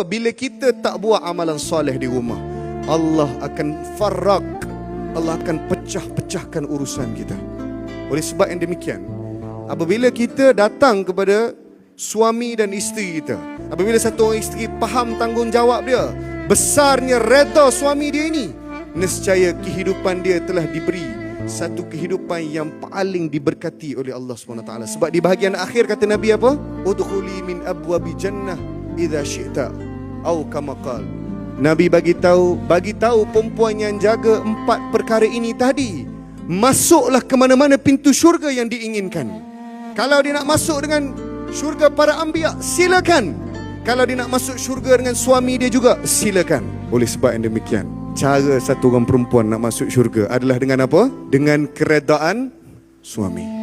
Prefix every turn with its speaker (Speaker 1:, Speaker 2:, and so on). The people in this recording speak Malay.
Speaker 1: Bila kita tak buat amalan soleh di rumah, Allah akan farrak. Allah akan pecah-pecahkan urusan kita. Oleh sebab yang demikian, apabila kita datang kepada suami dan isteri kita, apabila satu orang isteri faham tanggungjawab dia, besarnya reda suami dia ini, nescaya kehidupan dia telah diberi satu kehidupan yang paling diberkati oleh Allah SWT. Sebab di bahagian akhir kata Nabi apa? Udkhuli min abwabi jannah idza syi'ta au kama qal. Nabi bagi tahu, bagi tahu perempuan yang jaga empat perkara ini tadi, masuklah ke mana-mana pintu syurga yang diinginkan. Kalau dia nak masuk dengan syurga para anbiya, silakan. Kalau dia nak masuk syurga dengan suami dia juga, silakan. Oleh sebab yang demikian, cara satu orang perempuan nak masuk syurga adalah dengan apa? Dengan keredaan suami.